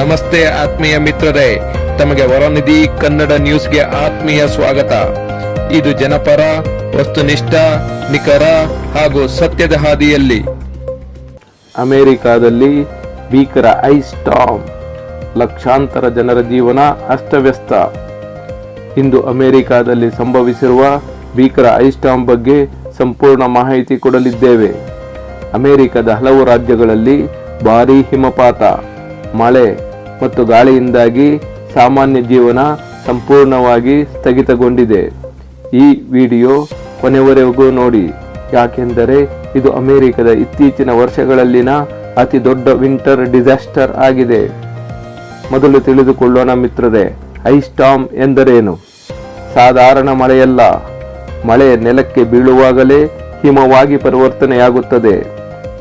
ನಮಸ್ತೆ ಆತ್ಮೀಯ ಮಿತ್ರರೇ. ತಮಗೆ ವರನಿಧಿ ಕನ್ನಡ ನ್ಯೂಸ್ಗೆ ಆತ್ಮೀಯ ಸ್ವಾಗತ. ಇದು ಜನಪರ, ವಸ್ತುನಿಷ್ಠ, ನಿಖರ ಹಾಗೂ ಸತ್ಯದ ಹಾದಿಯಲ್ಲಿ. ಅಮೆರಿಕಾದಲ್ಲಿ ಭೀಕರ ಐಸ್ ಸ್ಟಾಮ್ ಲಕ್ಷಾಂತರ ಜನರ ಜೀವನ ಅಸ್ತವ್ಯಸ್ತ. ಇಂದು ಅಮೆರಿಕಾದಲ್ಲಿ ಸಂಭವಿಸಿರುವ ಭೀಕರ ಐಸ್ ಸ್ಟಾಮ್ ಬಗ್ಗೆ ಸಂಪೂರ್ಣ ಮಾಹಿತಿ ಕೊಡಲಿದ್ದೇವೆ. ಅಮೆರಿಕದ ಹಲವು ರಾಜ್ಯಗಳಲ್ಲಿ ಭಾರೀ ಹಿಮಪಾತ, ಮಳೆ ಮತ್ತು ಗಾಳಿಯಿಂದಾಗಿ ಸಾಮಾನ್ಯ ಜೀವನ ಸಂಪೂರ್ಣವಾಗಿ ಸ್ಥಗಿತಗೊಂಡಿದೆ. ಈ ವಿಡಿಯೋ ಕೊನೆವರೆಗೂ ನೋಡಿ. ಯಾಕೆಂದರೆ ಇದು ಅಮೆರಿಕದ ಇತ್ತೀಚಿನ ವರ್ಷಗಳಲ್ಲಿನ ಅತಿ ದೊಡ್ಡ ವಿಂಟರ್ ಡಿಸಾಸ್ಟರ್ ಆಗಿದೆ. ಮೊದಲು ತಿಳಿದುಕೊಳ್ಳೋಣ ಮಿತ್ರರೇ ಐಸ್ಟಾಮ್ ಎಂದರೇನು? ಸಾಧಾರಣ ಮಳೆಯಲ್ಲ. ಮಳೆ ನೆಲಕ್ಕೆ ಬೀಳುವಾಗಲೇ ಹಿಮವಾಗಿ ಪರಿವರ್ತನೆಯಾಗುತ್ತದೆ.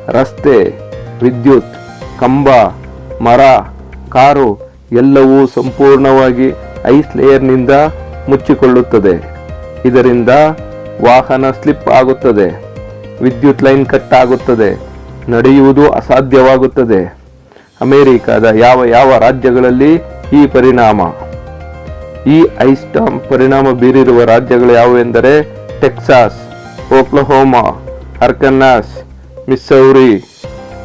ರಸ್ತೆ, ವಿದ್ಯುತ್, ಕಂಬ, ಮರ ಕಾರು ಎಲ್ಲವೂ ಸಂಪೂರ್ಣವಾಗಿ ಐಸ್ ಲೇಯರ್ನಿಂದ ಮುಚ್ಚಿಕೊಳ್ಳುತ್ತದೆ. ಇದರಿಂದ ವಾಹನ ಸ್ಲಿಪ್ ಆಗುತ್ತದೆ. ವಿದ್ಯುತ್ ಲೈನ್ ಕಟ್ ಆಗುತ್ತದೆ. ನಡೆಯುವುದು ಅಸಾಧ್ಯವಾಗುತ್ತದೆ. ಅಮೆರಿಕದ ಯಾವ ಯಾವ ರಾಜ್ಯಗಳಲ್ಲಿ ಈ ಪರಿಣಾಮ? ಈ ಐಸ್ ಟಾಮ್ ಪರಿಣಾಮ ಬೀರಿರುವ ರಾಜ್ಯಗಳು ಯಾವುವೆಂದರೆ ಟೆಕ್ಸಾಸ್, ಓಕ್ಲಹೋಮಾ ಅರ್ಕನ್ನಾಸ್ ಮಿಸ್ಸೌರಿ,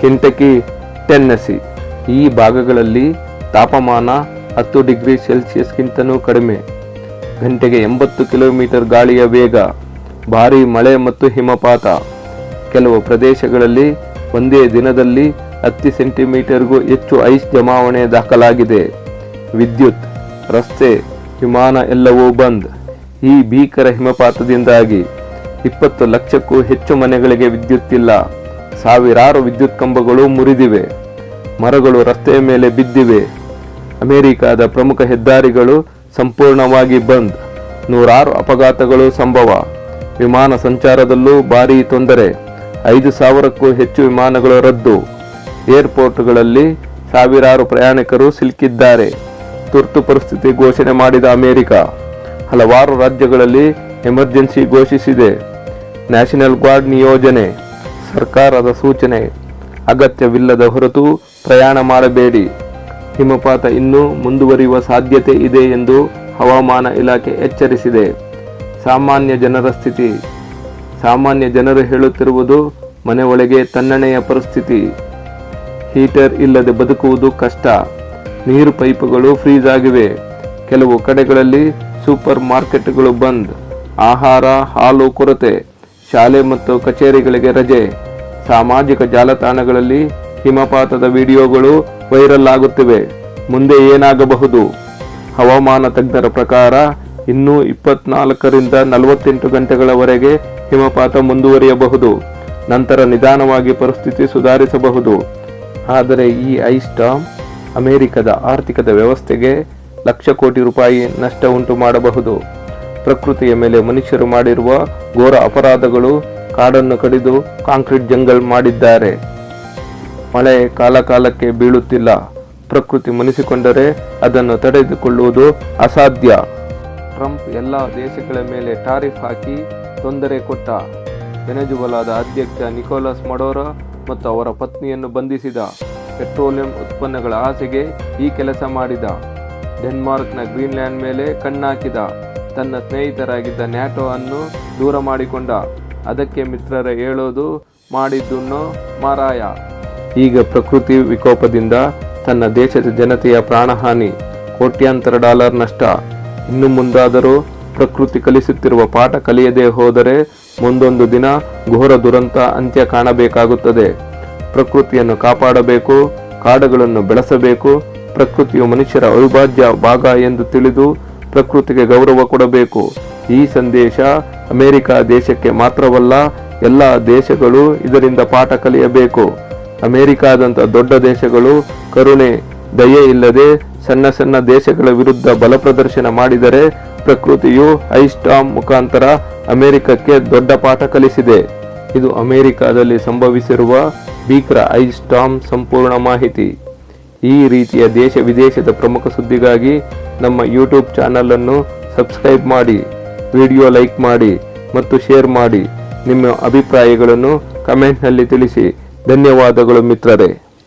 ಕೆಂಟಕಿ, ಟೆನ್ನಸಿ. ಈ ಭಾಗಗಳಲ್ಲಿ ತಾಪಮಾನ ಹತ್ತು ಡಿಗ್ರಿ ಸೆಲ್ಸಿಯಸ್ಗಿಂತನೂ ಕಡಿಮೆ. ಗಂಟೆಗೆ ಎಂಬತ್ತು ಕಿಲೋಮೀಟರ್ ಗಾಳಿಯ ವೇಗ, ಭಾರಿ ಮಳೆ ಮತ್ತು ಹಿಮಪಾತ. ಕೆಲವು ಪ್ರದೇಶಗಳಲ್ಲಿ ಒಂದೇ ದಿನದಲ್ಲಿ ಹತ್ತು ಸೆಂಟಿಮೀಟರ್ಗೂ ಹೆಚ್ಚು ಐಸ್ ಜಮಾವಣೆ ದಾಖಲಾಗಿದೆ. ವಿದ್ಯುತ್, ರಸ್ತೆ, ವಿಮಾನ ಎಲ್ಲವೂ ಬಂದ್. ಈ ಭೀಕರ ಹಿಮಪಾತದಿಂದಾಗಿ ಇಪ್ಪತ್ತು ಲಕ್ಷಕ್ಕೂ ಹೆಚ್ಚು ಮನೆಗಳಿಗೆ ವಿದ್ಯುತ್ ಇಲ್ಲ ಸಾವಿರಾರು ವಿದ್ಯುತ್ ಕಂಬಗಳು ಮುರಿದಿವೆ. ಮರಗಳು ರಸ್ತೆಯ ಮೇಲೆ ಬಿದ್ದಿವೆ. ಅಮೆರಿಕದ ಪ್ರಮುಖ ಹೆದ್ದಾರಿಗಳು ಸಂಪೂರ್ಣವಾಗಿ ಬಂದ್. ನೂರಾರು ಅಪಘಾತಗಳು ಸಂಭವ. ವಿಮಾನ ಸಂಚಾರದಲ್ಲೂ ಭಾರೀ ತೊಂದರೆ. ಐದು ಸಾವಿರಕ್ಕೂ ಹೆಚ್ಚು ವಿಮಾನಗಳು ರದ್ದು. ಏರ್ಪೋರ್ಟ್ಗಳಲ್ಲಿ ಸಾವಿರಾರು ಪ್ರಯಾಣಿಕರು ಸಿಲುಕಿದ್ದಾರೆ. ತುರ್ತು ಪರಿಸ್ಥಿತಿ ಘೋಷಣೆ ಮಾಡಿದ ಅಮೆರಿಕ. ಹಲವಾರು ರಾಜ್ಯಗಳಲ್ಲಿ ಎಮರ್ಜೆನ್ಸಿ ಘೋಷಿಸಿದೆ. ನ್ಯಾಷನಲ್ ಗಾರ್ಡ್ ನಿಯೋಜನೆ, ಸರ್ಕಾರದ ಸೂಚನೆ. ಅಗತ್ಯವಿಲ್ಲದ ಹೊರತು ಪ್ರಯಾಣ ಮಾಡಬೇಡಿ. ಹಿಮಪಾತ ಇನ್ನೂ ಮುಂದುವರಿಯುವ ಸಾಧ್ಯತೆ ಇದೆ ಎಂದು ಹವಾಮಾನ ಇಲಾಖೆ ಎಚ್ಚರಿಸಿದೆ. ಸಾಮಾನ್ಯ ಜನರ ಸ್ಥಿತಿ. ಸಾಮಾನ್ಯ ಜನರು ಹೇಳುತ್ತಿರುವುದು ಮನೆ ಒಳಗೆ ತಣ್ಣನೆಯ ಪರಿಸ್ಥಿತಿ. ಹೀಟರ್ ಇಲ್ಲದೆ ಬದುಕುವುದು ಕಷ್ಟ. ನೀರು ಪೈಪುಗಳು ಫ್ರೀಜ್ ಆಗಿವೆ. ಕೆಲವು ಕಡೆಗಳಲ್ಲಿ ಸೂಪರ್ ಮಾರ್ಕೆಟ್ಗಳು ಬಂದ್. ಆಹಾರ, ಹಾಲು ಕೊರತೆ. ಶಾಲೆ ಮತ್ತು ಕಚೇರಿಗಳಿಗೆ ರಜೆ. ಸಾಮಾಜಿಕ ಜಾಲತಾಣಗಳಲ್ಲಿ ಹಿಮಪಾತದ ವಿಡಿಯೋಗಳು ವೈರಲ್ ಆಗುತ್ತಿವೆ. ಮುಂದೆ ಏನಾಗಬಹುದು? ಹವಾಮಾನ ತಜ್ಞರ ಪ್ರಕಾರ, ಇನ್ನೂ ಇಪ್ಪತ್ನಾಲ್ಕರಿಂದ ನಲವತ್ತೆಂಟು ಗಂಟೆಗಳವರೆಗೆ ಹಿಮಪಾತ ಮುಂದುವರಿಯಬಹುದು. ನಂತರ ನಿಧಾನವಾಗಿ ಪರಿಸ್ಥಿತಿ ಸುಧಾರಿಸಬಹುದು. ಆದರೆ ಈ ಐಸ್ಟಾಮ್ ಸ್ಟಾಮ್ ಅಮೆರಿಕದ ಆರ್ಥಿಕದ ವ್ಯವಸ್ಥೆಗೆ ಲಕ್ಷ ಕೋಟಿ ರೂಪಾಯಿ ನಷ್ಟ ಉಂಟು ಮಾಡಬಹುದು. ಪ್ರಕೃತಿಯ ಮೇಲೆ ಮನುಷ್ಯರು ಮಾಡಿರುವ ಘೋರ ಅಪರಾಧಗಳು ಕಾಡನ್ನು ಕಡಿದು ಕಾಂಕ್ರೀಟ್ ಜಂಗಲ್ ಮಾಡಿದ್ದಾರೆ. ಮಳೆ ಕಾಲಕಾಲಕ್ಕೆ ಬೀಳುತ್ತಿಲ್ಲ. ಪ್ರಕೃತಿ ಮುನಿಸಿಕೊಂಡರೆ ಅದನ್ನು ತಡೆದುಕೊಳ್ಳುವುದು ಅಸಾಧ್ಯ. ಟ್ರಂಪ್ ಎಲ್ಲ ದೇಶಗಳ ಮೇಲೆ ಟಾರಿಫ್ ಹಾಕಿ ತೊಂದರೆ ಕೊಟ್ಟ. ವೆನೆಜುವಲಾದ ಅಧ್ಯಕ್ಷ ನಿಕೋಲಸ್ ಮಡೋರಾ ಮತ್ತು ಅವರ ಪತ್ನಿಯನ್ನು ಬಂಧಿಸಿದ. ಪೆಟ್ರೋಲಿಯಂ ಉತ್ಪನ್ನಗಳ ಆಸೆಗೆ ಈ ಕೆಲಸ ಮಾಡಿದ. ಡೆನ್ಮಾರ್ಕ್ನ ಗ್ರೀನ್ಲ್ಯಾಂಡ್ ಮೇಲೆ ಕಣ್ಣಾಕಿದ. ತನ್ನ ಸ್ನೇಹಿತರಾಗಿದ್ದ ನ್ಯಾಟೋ ಅನ್ನು ದೂರ ಮಾಡಿಕೊಂಡ. ಅದಕ್ಕೆ ಮಿತ್ರರ ಹೇಳೋದು ಮಾಡಿದ್ದುನ್ನೋ ಮಾರಾಯ. ಈಗ ಪ್ರಕೃತಿ ವಿಕೋಪದಿಂದ ತನ್ನ ದೇಶದ ಜನತೆಯ ಪ್ರಾಣಹಾನಿ, ಕೋಟ್ಯಾಂತರ ಡಾಲರ್ ನಷ್ಟ. ಇನ್ನು ಮುಂದಾದರೂ ಪ್ರಕೃತಿ ಕಲಿಸುತ್ತಿರುವ ಪಾಠ ಕಲಿಯದೇ ಹೋದರೆ ಮುಂದೊಂದು ದಿನ ಘೋರ ದುರಂತ ಅಂತ್ಯ ಕಾಣಬೇಕಾಗುತ್ತದೆ. ಪ್ರಕೃತಿಯನ್ನು ಕಾಪಾಡಬೇಕು, ಕಾಡುಗಳನ್ನು ಬೆಳೆಸಬೇಕು, ಪ್ರಕೃತಿಯು ಮನುಷ್ಯರ ಅವಿಭಾಜ್ಯ ಭಾಗ ಎಂದು ತಿಳಿದು ಪ್ರಕೃತಿಗೆ ಗೌರವ ಕೊಡಬೇಕು. ಈ ಸಂದೇಶ ಅಮೆರಿಕ ದೇಶಕ್ಕೆ ಮಾತ್ರವಲ್ಲ, ಎಲ್ಲ ದೇಶಗಳು ಇದರಿಂದ ಪಾಠ ಕಲಿಯಬೇಕು. ಅಮೆರಿಕಾದಂಥ ದೊಡ್ಡ ದೇಶಗಳು ಕರುಣೆ, ದಯೆ ಇಲ್ಲದೆ ಸಣ್ಣ ಸಣ್ಣ ದೇಶಗಳ ವಿರುದ್ಧ ಬಲ ಪ್ರದರ್ಶನ ಮಾಡಿದರೆ ಪ್ರಕೃತಿಯು ಐಸ್ಟಾಮ್ ಮುಖಾಂತರ ಅಮೆರಿಕಕ್ಕೆ ದೊಡ್ಡ ಪಾಠ ಕಲಿಸಿದೆ. ಇದು ಅಮೆರಿಕಾದಲ್ಲಿ ಸಂಭವಿಸಿರುವ ಭೀಕರ ಐಸ್ಟಾಮ್ ಸಂಪೂರ್ಣ ಮಾಹಿತಿ. ಈ ರೀತಿಯ ದೇಶ ವಿದೇಶದ ಪ್ರಮುಖ ಸುದ್ದಿಗಾಗಿ ನಮ್ಮ ಯೂಟ್ಯೂಬ್ ಚಾನಲನ್ನು ಸಬ್ಸ್ಕ್ರೈಬ್ ಮಾಡಿ, ವಿಡಿಯೋ ಲೈಕ್ ಮಾಡಿ ಮತ್ತು ಶೇರ್ ಮಾಡಿ. ನಿಮ್ಮ ಅಭಿಪ್ರಾಯಗಳನ್ನು ಕಮೆಂಟ್ನಲ್ಲಿ ತಿಳಿಸಿ. ಧನ್ಯವಾದಗಳು ಮಿತ್ರರೇ.